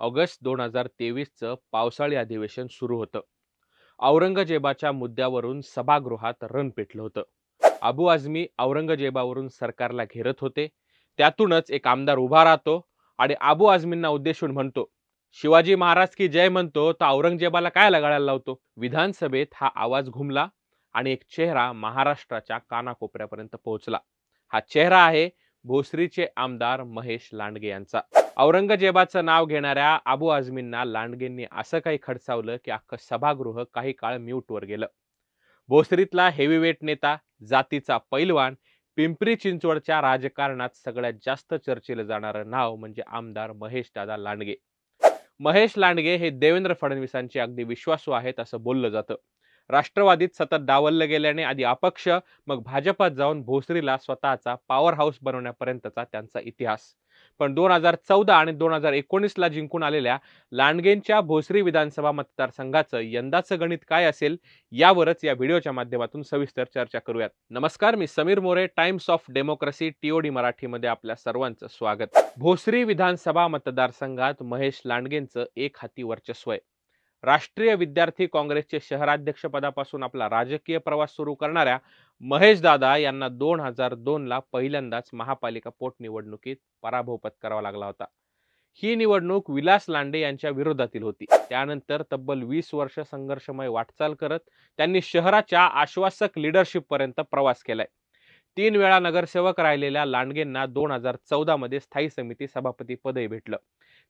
August दोन हजार तेवीसचं पावसाळी अधिवेशन सुरू होतं. औरंगजेबाच्या मुद्द्यावरून सभागृहात रण पेटलं होतं. अबू आझमी औरंगजेबावरून सरकारला घेरत होते. त्यातूनच एक आमदार उभा राहतो आणि अबू आझमींना उद्देशून म्हणतो शिवाजी महाराज की जय म्हणतो तर औरंगजेबाला काय लगाडायला लावतो? विधानसभेत हा आवाज घुमला आणि एक चेहरा महाराष्ट्राच्या कानाकोपऱ्यापर्यंत पोहोचला. हा चेहरा आहे भोसरीचे आमदार महेश लांडगे यांचा. औरंगजेबाचं नाव घेणाऱ्या अबू आझमींना लांडगेंनी असं काही खडसावलं की अख्खं सभागृह काही काळ म्यूटवर गेलं. भोसरीतला हेवीवेट नेता जातीचा पैलवान पिंपरी चिंचवडच्या राजकारणात सगळ्यात जास्त चर्चेलं जाणारं नाव म्हणजे आमदार महेश दादा लांडगे. महेश लांडगे हे देवेंद्र फडणवीसांचे अगदी विश्वासू आहेत असं बोललं जातं. राष्ट्रवादीत सतत डावललं गेल्याने आधी अपक्ष मग भाजपात जाऊन भोसरीला स्वतःचा पॉवर हाऊस बनवण्यापर्यंतचा त्यांचा इतिहास. पण दोन हजार चौदा आणि दोन हजार एकोणीसला जिंकून आलेल्या लांडगेंच्या भोसरी विधानसभा मतदारसंघाचं यंदाचं गणित काय असेल यावरच या व्हिडिओच्या माध्यमातून सविस्तर चर्चा करूयात. नमस्कार मी Sameer More Times of Democracy TOD मराठीमध्ये आपल्या सर्वांचं स्वागत. भोसरी विधानसभा मतदारसंघात महेश लांडगेंचं एक हाती वर्चस्व आहे. राष्ट्रीय विद्यार्थी काँग्रेसचे शहराध्यक्षपदापासून आपला राजकीय प्रवास सुरू करणाऱ्या महेश दादा यांना दोन हजार दोनला पहिल्यांदाच महापालिका पोटनिवडणुकीत पराभव पत्करावा लागला होता. ही निवडणूक विलास लांडे यांच्या विरोधातील होती. त्यानंतर तब्बल वीस वर्ष संघर्षमय वाटचाल करत त्यांनी शहराच्या आश्वासक लिडरशिप पर्यंत प्रवास केलाय. तीन वेळा नगरसेवक राहिलेल्या लांडगेंना दोन हजार चौदा मध्ये स्थायी समिती सभापती पदही भेटलं.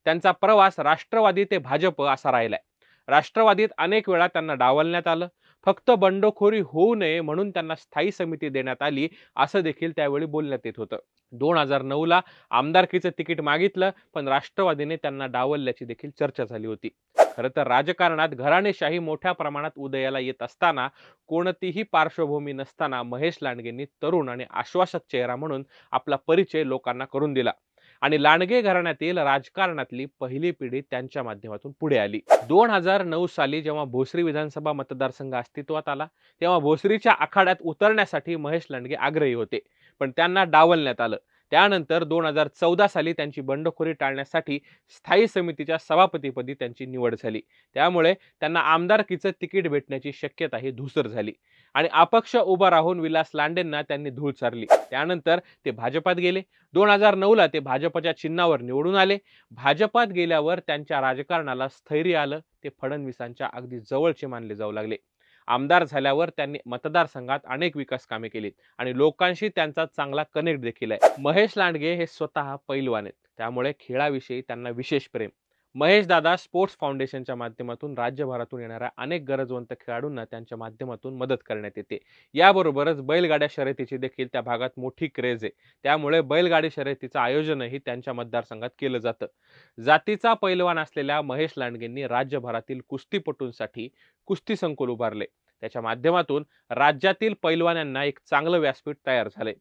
त्यांचा प्रवास राष्ट्रवादी ते भाजप असा राहिलाय. राष्ट्रवादीत अनेक वेळा त्यांना डावलण्यात आलं. फक्त बंडखोरी होऊ नये म्हणून त्यांना स्थायी समिती देण्यात आली असं देखील त्यावेळी बोलण्यात येत होतं. दोन हजार नऊला आमदारकीचं तिकीट मागितलं पण राष्ट्रवादीने त्यांना डावलल्याची देखील चर्चा झाली होती. खरं तर राजकारणात घराणेशाही मोठ्या प्रमाणात उदयाला येत असताना कोणतीही पार्श्वभूमी नसताना महेश लांडगेंनी तरुण आणि आश्वासक चेहरा म्हणून आपला परिचय लोकांना करून दिला. आणि लांडगे घराण्यातील राजकारणातली पहिली पिढी त्यांच्या माध्यमातून पुढे आली. दोन हजार नऊ साली जेव्हा भोसरी विधानसभा मतदारसंघ अस्तित्वात आला तेव्हा भोसरीच्या आखाड्यात उतरण्यासाठी महेश लांडगे आग्रही होते. पण त्यांना डावलण्यात आलं. त्यानंतर दोन हजार चौदा साली त्यांची बंडखोरी टाळण्यासाठी स्थायी समितीच्या सभापतीपदी त्यांची निवड झाली. त्यामुळे त्यांना आमदारकीचं तिकीट भेटण्याची शक्यता ही धुसर झाली आणि अपक्ष उभा राहून विलास लांडेंना त्यांनी धूळ चारली. त्यानंतर ते भाजपात गेले. दोन हजार नऊला ते भाजपच्या चिन्हावर निवडून आले. भाजपात गेल्यावर त्यांच्या राजकारणाला स्थैर्य आलं. ते फडणवीसांच्या अगदी जवळचे मानले जाऊ लागले. आमदार झाल्यावर त्यांनी मतदारसंघात अनेक विकास कामे केलीत आणि लोकांशी त्यांचा चांगला कनेक्ट देखील आहे. महेश लांडगे हे स्वतः पैलवान आहेत. त्यामुळे खेळाविषयी त्यांना विशेष प्रेम. महेश दादा स्पोर्ट्स फाउंडेशनच्या माध्यमातून राज्यभरातून येणाऱ्या अनेक गरजवंत खेळाडूंना त्यांच्या माध्यमातून मदत करण्यात येते. याबरोबरच बैलगाड्या शर्यतीची देखील त्या भागात मोठी क्रेज आहे. त्यामुळे बैलगाडी शर्यतीचं आयोजनही त्यांच्या मतदारसंघात केलं जातं. जातीचा पैलवान असलेल्या महेश लांडगेंनी राज्यभरातील कुस्तीपटूंसाठी कुस्ती संकुल उभारले. त्याच्या माध्यमातून राज्यातील पैलवानांना एक चांगलं व्यासपीठ तयार झालंय.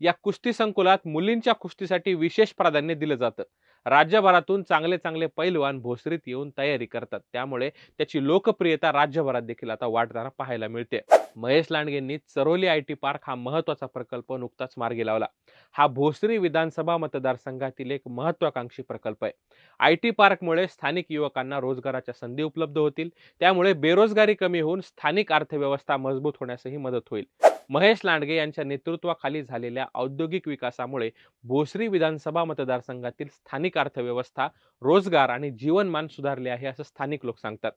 या कुस्ती संकुलात मुलींच्या कुस्तीसाठी विशेष प्राधान्य दिलं जातं. राज्यभरातून चांगले चांगले पैलवान भोसरीत येऊन तयारी करतात. त्यामुळे त्याची लोकप्रियता राज्यभरात देखील आता वाढताना पाहायला मिळते. महेश लांडगेंनी चरोली आय टी पार्क हा महत्त्वाचा प्रकल्प नुकताच मार्गी लावला. हा भोसरी विधानसभा मतदारसंघातील एक महत्वाकांक्षी प्रकल्प आहे. आय टी पार्कमुळे स्थानिक युवकांना रोजगाराच्या संधी उपलब्ध होतील. त्यामुळे बेरोजगारी कमी होऊन स्थानिक अर्थव्यवस्था मजबूत होण्यासही मदत होईल. महेश लांडगे यांच्या नेतृत्वाखाली झालेल्या औद्योगिक विकासामुळे भोसरी विधानसभा मतदारसंघातील स्थानिक अर्थव्यवस्था रोजगार आणि जीवनमान सुधारले आहे असं स्थानिक लोक सांगतात.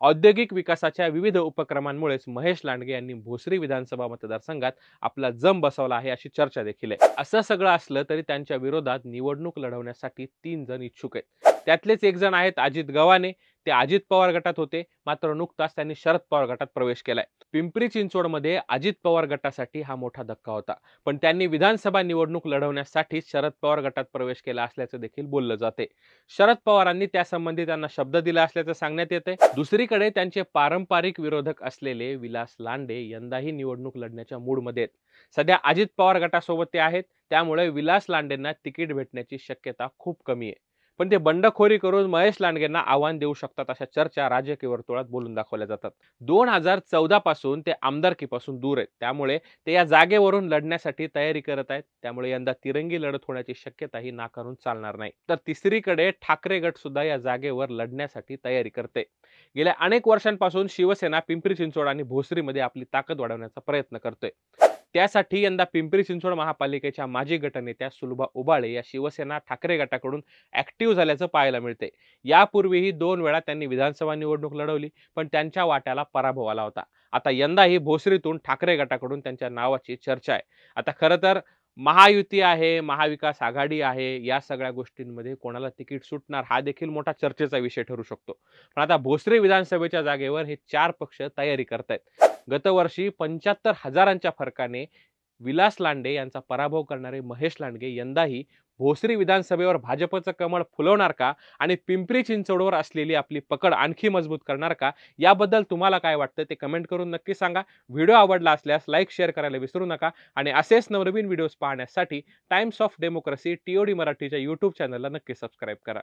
औद्योगिक विकासाच्या विविध उपक्रमांमुळेच महेश लांडगे यांनी भोसरी विधानसभा मतदारसंघात आपला जम बसवला आहे अशी चर्चा देखील आहे. असं सगळं असलं तरी त्यांच्या विरोधात निवडणूक लढवण्यासाठी तीन जण इच्छुक आहेत. त्यातलेच एक जण आहेत अजित गव्हाणे. ते अजित पवार गटात होते. मात्र नुकताच त्यांनी शरद पवार गटात प्रवेश केलाय. पिंपरी चिंचवडमध्ये अजित पवार गटासाठी हा मोठा धक्का होता. पण त्यांनी विधानसभा निवडणूक लढवण्यासाठी शरद पवार गटात प्रवेश केला असल्याचं देखील बोललं जाते. शरद पवारांनी त्यासंबंधी त्यांना शब्द दिला असल्याचं सांगण्यात येते दुसरीकडे त्यांचे पारंपरिक विरोधक असलेले विलास लांडे यंदाही निवडणूक लढण्याच्या मूडमध्ये आहेत. सध्या अजित पवार गटासोबत ते आहेत. त्यामुळे विलास लांडेंना तिकीट भेटण्याची शक्यता खूप कमी आहे. पण ते बंडखोरी करून महेश लांडगेंना आव्हान देऊ शकतात अशा चर्चा राजकीय वर्तुळात बोलून दाखवल्या जातात. दोन हजार चौदा पासून ते आमदारकीपासून दूर आहेत. त्यामुळे ते या जागेवरून लढण्यासाठी तयारी करत आहेत. त्यामुळे यंदा तिरंगी लढत होण्याची शक्यताही नाकारून चालणार नाही. तर तिसरीकडे ठाकरे गट सुद्धा या जागेवर लढण्यासाठी तयारी करते. गेल्या अनेक वर्षांपासून शिवसेना पिंपरी चिंचवड आणि भोसरीमध्ये आपली ताकद वाढवण्याचा प्रयत्न करतोय. त्यासाठी यंदा पिंपरी चिंचवड महापालिकेच्या माजी गटनेत्या सुलभा उबाळे या शिवसेना ठाकरे गटाकडून ऍक्टिव्ह झाल्याचं पाहायला मिळते यापूर्वीही दोन वेळा त्यांनी विधानसभा निवडणूक लढवली पण त्यांच्या वाट्याला पराभव आला होता. आता यंदाही भोसरीतून ठाकरे गटाकडून त्यांच्या नावाची चर्चा आहे. आता खरं तर महायुती आहे महाविकास आघाडी आहे या सगळ्या गोष्टींमध्ये कोणाला तिकीट सुटणार हा देखील मोठा चर्चेचा विषय ठरू शकतो. पण आता भोसरी विधानसभेच्या जागेवर हे चार पक्ष तयारी करतायत. गतवर्षी पंच्याहत्तर हजारांच्या फरकाने विलास लांडे यांचा पराभव करणारे महेश लांडगे यंदाही भोसरी विधानसभेवर भाजपचं कमळ फुलवणार का आणि पिंपरी चिंचवडवर असलेली आपली पकड आणखी मजबूत करणार का? याबद्दल तुम्हाला काय वाटतं ते कमेंट करून नक्की सांगा. व्हिडिओ आवडला असल्यास लाईक शेअर करायला विसरू नका आणि असेच नवनवीन व्हिडिओज पाहण्यासाठी टाइम्स ऑफ डेमोक्रेसी टीओडी मराठीच्या यूट्यूब चॅनलला नक्की सबस्क्राईब करा.